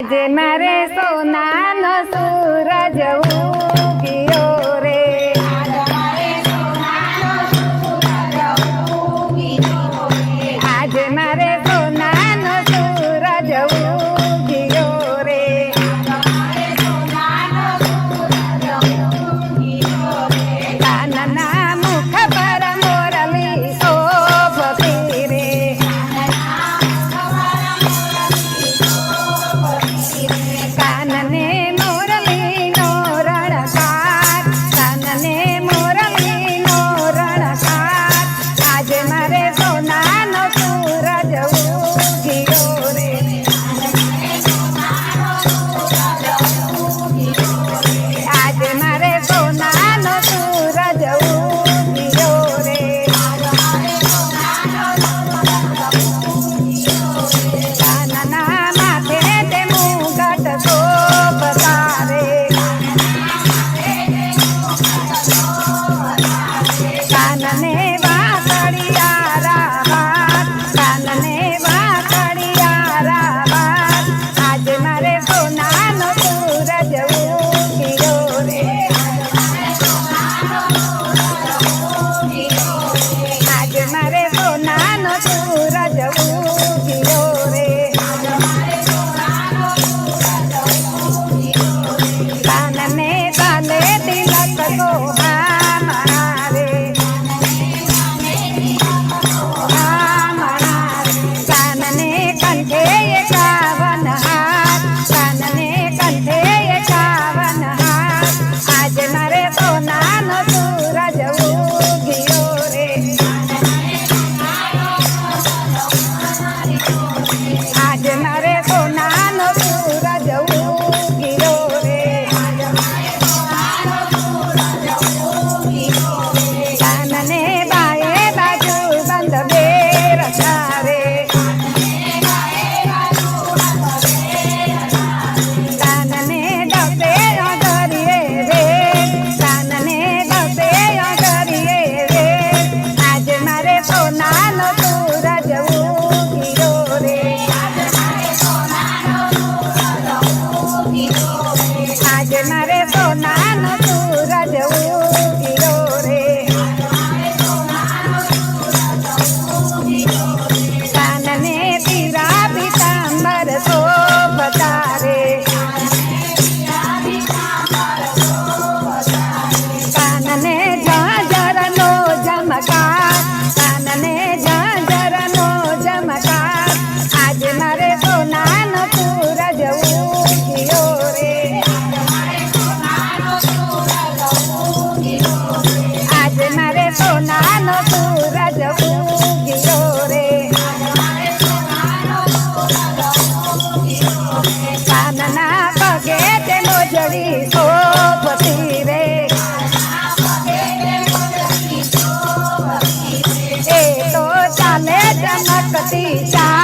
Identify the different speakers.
Speaker 1: જે મારે સોનાનો સૂરજ ઉગ્યો. चमकती चा